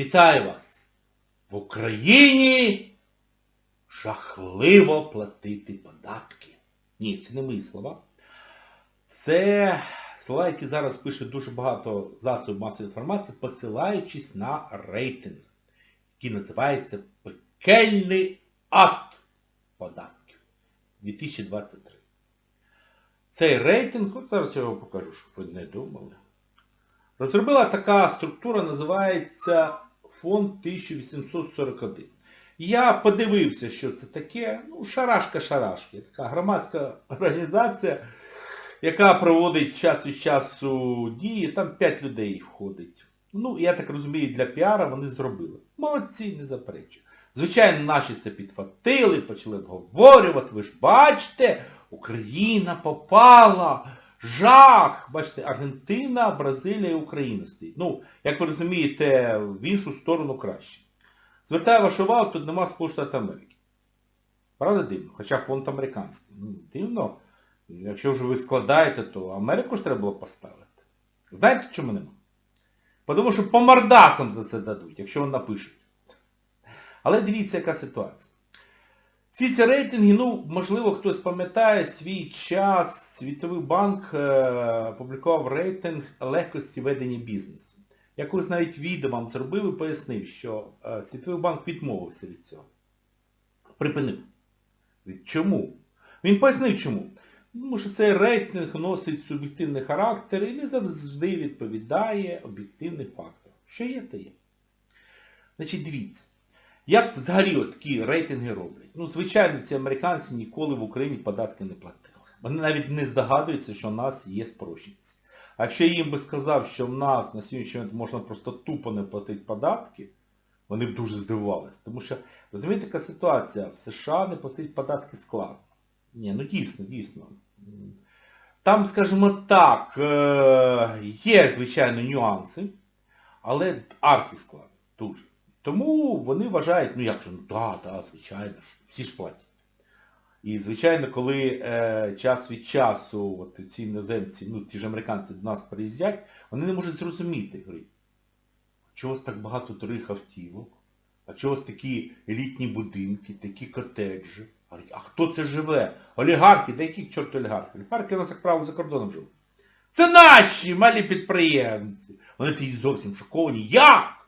Вітаю вас! В Україні жахливо платити податки. Ні, це не мої слова. Це слова, які зараз пишуть дуже багато засобів масової інформації, посилаючись на рейтинг, який називається Пекельний акт податків 2023. Цей рейтинг, от зараз я вам покажу, щоб ви не думали. Розробила така структура, називається Фонд 1841. Я подивився, що це таке. Ну, шарашка-шарашки. Така громадська організація, яка проводить час від часу дії, там 5 людей входить. Ну, я так розумію, для піара вони зробили. Молодці, не заперечую. Звичайно, наші це підхватили, почали обговорювати. Ви ж бачите, Україна попала. Жах! Бачите, Аргентина, Бразилія і Україна стоїть. Ну, як ви розумієте, в іншу сторону краще. Звертаю вашу увагу, тут нема Сполучених Америки. Правда дивно? Хоча фонд американський. Ну, дивно. Якщо вже ви складаєте, то Америку ж треба було поставити. Знаєте, чому нема? Тому що по мордасам за це дадуть, якщо вони напишуть. Але дивіться, яка ситуація. Всі ці рейтинги, ну, можливо, хтось пам'ятає, свій час Світовий банк е, опублікував рейтинг легкості ведення бізнесу. Я колись навіть відео вам зробив і пояснив, що е, Світовий банк відмовився від цього. Припинив. Чому? Він пояснив чому. Тому що цей рейтинг носить суб'єктивний характер і не завжди відповідає об'єктивним факторам. Що є, то є. Значить, дивіться. Як взагалі от такі рейтинги роблять? Ну, звичайно, ці американці ніколи в Україні податки не платили. Вони навіть не здогадуються, що в нас є спрощенці. А якщо я їм би сказав, що в нас на сьогоднішній момент можна просто тупо не платити податки, вони б дуже здивувалися. Тому що, розумієте, така ситуація, в США не платити податки складно. Ні, ну дійсно, дійсно. Там, скажімо так, є, звичайно, нюанси, але архіскладно, дуже. Тому вони вважають, ну як же, ну так, так, звичайно, всі ж платять. І, звичайно, коли е, час від часу от, ці іноземці, ну ті ж американці до нас приїздять, вони не можуть зрозуміти, говорять, чого так багато дорогих автівок, а чого такі елітні будинки, такі котеджі. Говорять, а хто це живе? Олігархи, да які к чорту олігархи? Олігархи у нас, як правило, за кордоном живуть. Це наші малі підприємці. Вони тоді зовсім шоковані. Як?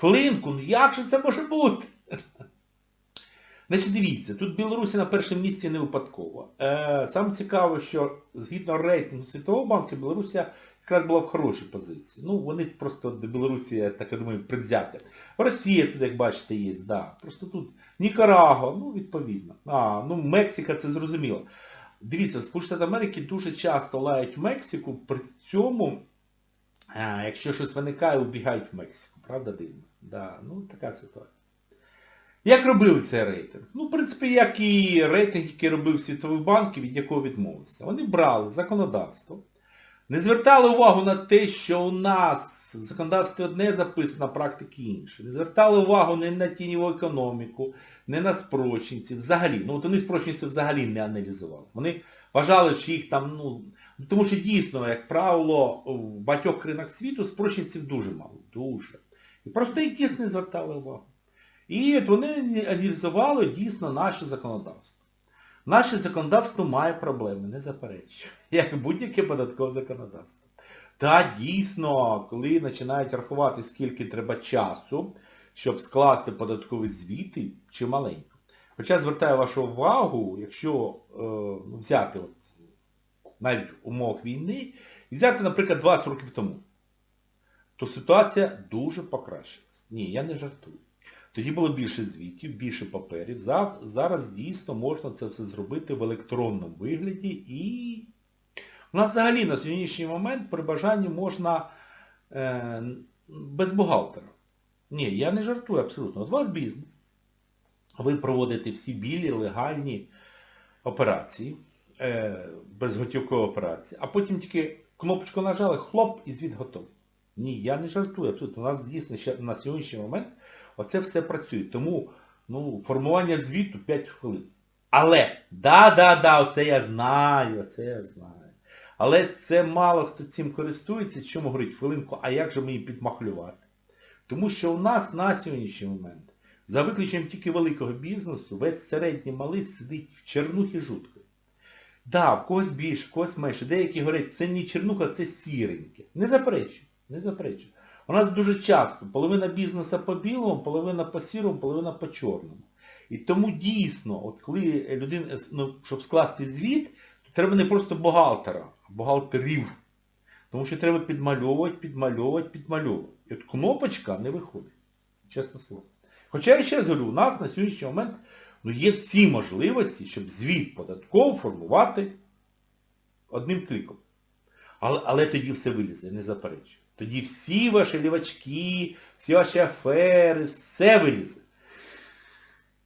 Флинку, ну як же це може бути? Значить, дивіться, тут Білорусі на першому місці не випадково. Е, Саме цікаво, що згідно рейтингу Світового банку, Білорусія якраз була в хорошій позиції. Ну, вони просто до Білорусі, так я думаю, предвзяти. Росія тут, як бачите, є, да. Просто тут Нікараго, ну, відповідно. А, ну, Мексика, це зрозуміло. Дивіться, в Сполучених Америки дуже часто лають Мексику, при цьому, а, якщо щось виникає, убігають в Мексику. Правда дивно? Да, ну, така ситуація. Як робили цей рейтинг? Ну, в принципі, як і рейтинг, який робив Світовий банк, від якого відмовився. Вони брали законодавство, не звертали увагу на те, що у нас в законодавстві одне записано, практики інше. Не звертали увагу не на тіньову економіку, не на спрощенців. Взагалі. Ну от вони спрощенців взагалі не аналізували. Вони вважали, що їх там, ну... Тому що дійсно, як правило, в багатьох країнах світу спрощенців дуже мало. Дуже. І просто їх дійсно не звертали увагу. І от вони аналізували дійсно наше законодавство. Наше законодавство має проблеми, не заперечую, як будь-яке податкове законодавство. Та дійсно, коли починають рахувати, скільки треба часу, щоб скласти податкові звіти, чималенько. Хоча звертаю вашу увагу, якщо е, взяти от, навіть в умовах війни, взяти, наприклад, 20 років тому, то ситуація дуже покращилась. Ні, я не жартую. Тоді було більше звітів, більше паперів. Зараз дійсно можна це все зробити в електронному вигляді і у нас взагалі на сьогоднішній момент при бажанні можна е, без бухгалтера. Ні, я не жартую абсолютно. От у вас бізнес. Ви проводите всі білі, легальні операції, е, безготівкові операції, а потім тільки кнопочку нажали, хлоп, і звіт готовий. Ні, я не жартую абсолютно. У нас дійсно ще на сьогоднішній момент Оце все працює. Тому ну, формування звіту 5 хвилин. Але, да-да-да, оце я знаю, оце я знаю. Але це мало хто цим користується, чому говорить хвилинку, а як же мені підмахлювати? Тому що у нас на сьогоднішній момент, за виключенням тільки великого бізнесу, весь середній малий сидить в чернухі жутко. Да, в когось більше, в когось менше. Деякі говорять, це не чернуха, це сіреньке. Не заперечую, не заперечую. У нас дуже часто половина бізнесу по білому, половина по сірому, половина по чорному. І тому дійсно, от коли людина, ну, щоб скласти звіт, то треба не просто бухгалтера, а бухгалтерів. Тому що треба підмальовувати, підмальовувати, підмальовувати. І от кнопочка не виходить. Чесне слово. Хоча я ще раз говорю, у нас на сьогоднішній момент ну, є всі можливості, щоб звіт податково формувати одним кліком. Але, але тоді все вилізе, не заперечую. Тоді всі ваші лівачки, всі ваші афери, все вилізе.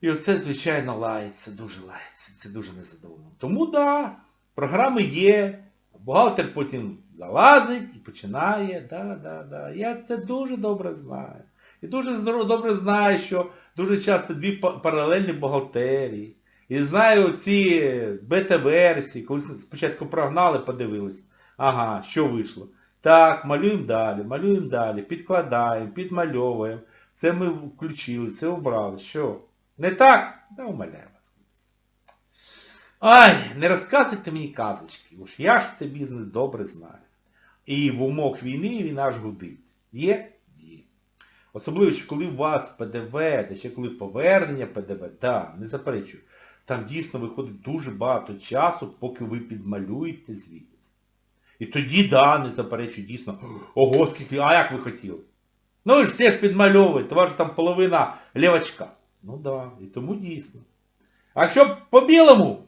І оце, звичайно, лається, дуже лається. Це дуже незадоволено. Тому так, да, програми є, бухгалтер потім залазить і починає. Да, да, да. Я це дуже добре знаю. І дуже добре знаю, що дуже часто дві паралельні бухгалтерії. І знаю ці бета-версії, коли спочатку прогнали, подивились. Ага, що вийшло? Так, малюємо далі, малюємо далі, підкладаємо, підмальовуємо. Це ми включили, це обрали. Що? Не так? Да вас. Ай, не розказуйте мені казочки. Уж я ж цей бізнес добре знаю. І в умовах війни він аж гудить. Є? Є. Особливо, що коли у вас ПДВ, та ще коли повернення ПДВ, да, не заперечую, там дійсно виходить дуже багато часу, поки ви підмалюєте звітність. І тоді, да, не заперечую, дійсно, ого, скільки, а як ви хотіли? Ну ви ж все ж підмальовуєте, у вас ж там половина лівачка. Ну да, і тому дійсно. А якщо по білому,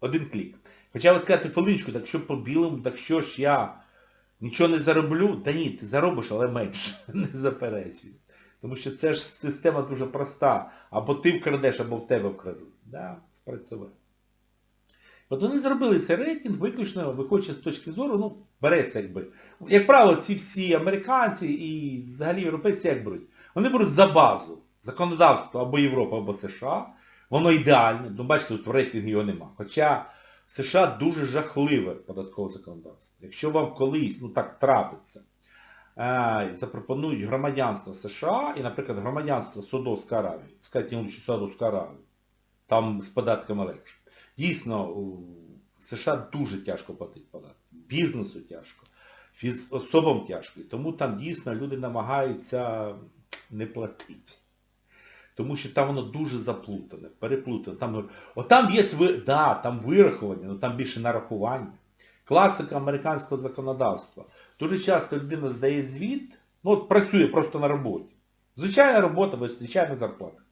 один клік. Хоча ви скажете, Феличку, так що по білому, так що ж я нічого не зароблю? Та ні, ти заробиш, але менше. Не заперечую. Тому що це ж система дуже проста. Або ти вкрадеш, або в тебе вкрадуть. Да, спрацював. От вони зробили цей рейтинг, виключно виходячи з точки зору, ну, береться якби. Як правило, ці всі американці і взагалі європейці як беруть? Вони беруть за базу законодавство або Європа, або США. Воно ідеальне. Ну, бачите, тут в рейтингу його нема. Хоча США дуже жахливе податкове законодавство. Якщо вам колись, ну так трапиться, е, запропонують громадянство США і, наприклад, громадянство Судовської Аравії, лучше Судовської Аравії, там з податками легше. Дійсно, у США дуже тяжко платити податки. Бізнесу тяжко, особам тяжко. Тому там дійсно люди намагаються не платити. Тому що там воно дуже заплутане, переплутане. Там, от там є да, там вирахування, але там більше нарахування. Класика американського законодавства. Дуже часто людина здає звіт, ну от працює просто на роботі. Звичайна робота, звичайна зарплата.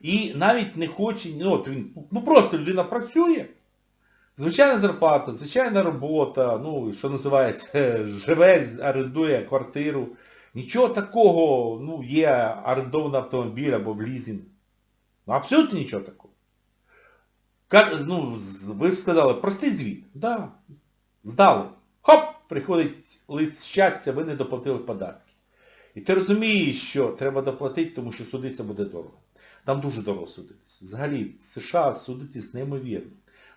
І навіть не хоче, ну от він, ну просто людина працює. Звичайна зарплата, звичайна робота, ну, що називається, живе, орендує квартиру. Нічого такого, ну, є орендований автомобіль або в лізинг. Ну, абсолютно нічого такого. Ну, ви б сказали, простий звіт. Да. Здали. Хоп! Приходить лист щастя, ви не доплатили податки. І ти розумієш, що треба доплатити, тому що судитися буде дорого. Там дуже дорого судитись. Взагалі, в США судитись неймовірно.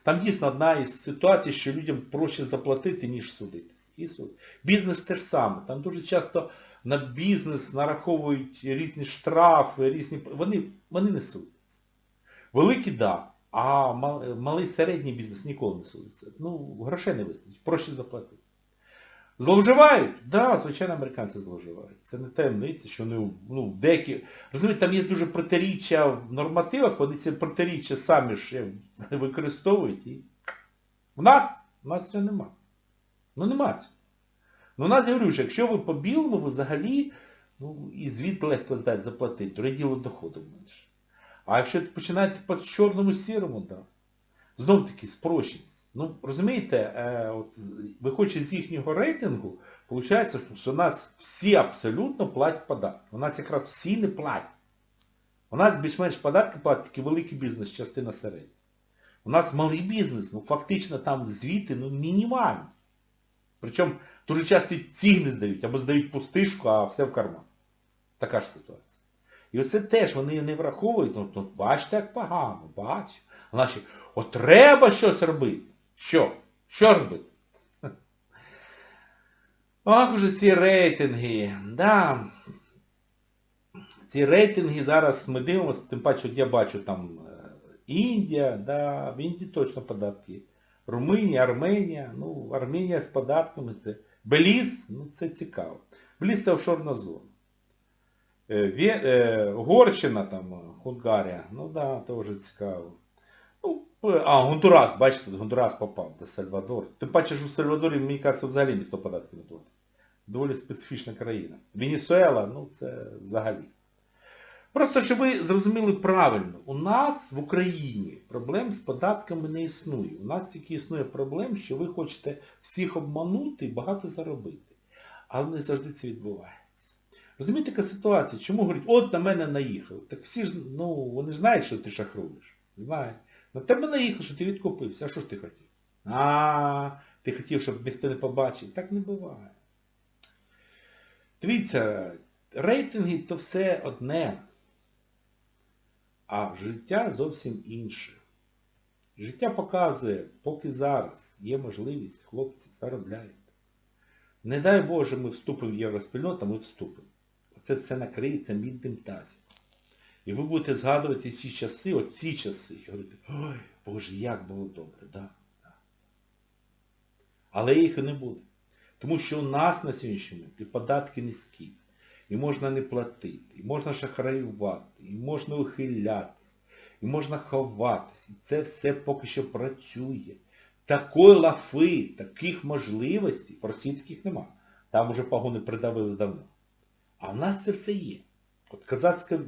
Там дійсно одна із ситуацій, що людям проще заплатити, ніж судитись. І суд. Бізнес теж саме. Там дуже часто на бізнес нараховують різні штрафи, різні... Вони вони не судяться. Великі, да, а малий середній бізнес ніколи не судиться. Ну, грошей не вистачить, проще заплатити. Зловживають? Так, да, звичайно, американці зловживають. Це не таємниця, що вони, ну, деякі... Розумієте, там є дуже протиріччя в нормативах, вони ці протиріччя самі ж використовують. І... В нас? У нас цього нема. Ну нема цього. Ну, у нас, я говорю, що якщо ви по білому, ви взагалі, ну, і звіт легко здати, заплатити, то діло доходу менше. А якщо починаєте по чорному сірому, так. Да. Знов таки, спрощенці. Ну, розумієте, е, от, виходячи з їхнього рейтингу, виходить, що нас всі абсолютно платять податки. У нас якраз всі не платять. У нас більш-менш податки платять тільки великий бізнес, частина середня. У нас малий бізнес, ну фактично там звіти ну, мінімальні. Причому дуже часто ці не здають, або здають пустишку, а все в карман. Така ж ситуація. І оце теж вони не враховують, ну, ну бачите, як погано, бачите. Значить, от треба щось робити. Що? Що робити? Ах, уже ці рейтинги. Да. Ці рейтинги зараз ми дивимося, тим паче, я бачу там е, Індія, да, в Індії точно податки. Румунія, Арменія, ну, Арменія з податками це. Беліз, ну це цікаво. Беліз це офшорна зона. Е, Вє- е, Угорщина там, Хунгарія, ну да, теж цікаво. А, Гондурас, бачите, Гондурас попав, де Сальвадор. Тим паче, що в Сальвадорі, мені кажеться, взагалі ніхто податки не платить. Доволі специфічна країна. Венесуела, ну це взагалі. Просто, щоб ви зрозуміли правильно, у нас в Україні проблем з податками не існує. У нас тільки існує проблем, що ви хочете всіх обманути і багато заробити. Але не завжди це відбувається. Розумієте, яка ситуація? Чому говорять, от на мене наїхали? Так всі ж, ну, вони ж знають, що ти шахруєш. Знають. На тебе наїхав, що ти відкупився. А що ж ти хотів? А, ти хотів, щоб ніхто не побачив. Так не буває. Дивіться, рейтинги то все одне, а життя зовсім інше. Життя показує, поки зараз є можливість, хлопці заробляють. Не дай Боже, ми вступимо в євроспільноту, ми вступимо. Це все накриється мідним тазом. І ви будете згадувати ці часи, оці часи, і говорити, ой, Боже, як було добре, да, да. Але їх і не буде. Тому що у нас на сьогоднішній момент і податки низькі, і можна не платити, і можна шахраювати, і можна ухилятись, і можна ховатись. І це все поки що працює. Такої лафи, таких можливостей, в Росії таких нема. Там уже погони придавили давно. А в нас це все є. От казацька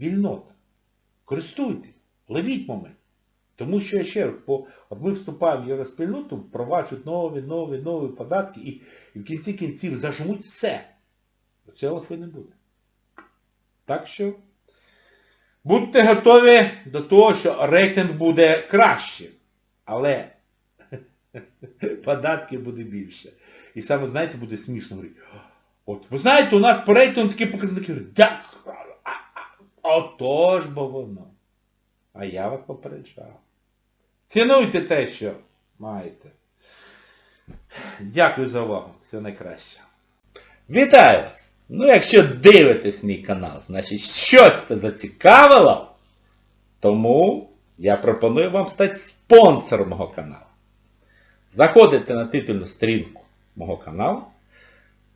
вільнота. Користуйтесь, ловіть момент. Тому що я ще по, ми вступаємо в євроспільноту, впроваджують нові, нові, нові податки і, і в кінці кінців зажмуть все. Оце лафи не буде. Так що будьте готові до того, що рейтинг буде краще. Але податки буде більше. І саме, знаєте, буде смішно говорити. От, ви знаєте, у нас по рейтингу такі показники. Так, отож бо воно. А я вас попереджав. Цінуйте те, що маєте. Дякую за увагу. Все найкраще. Вітаю вас! Ну, якщо дивитесь мій канал, значить щось це зацікавило, тому я пропоную вам стати спонсором мого каналу. Заходите на титульну сторінку мого каналу,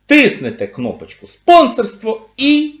тиснете кнопочку спонсорство і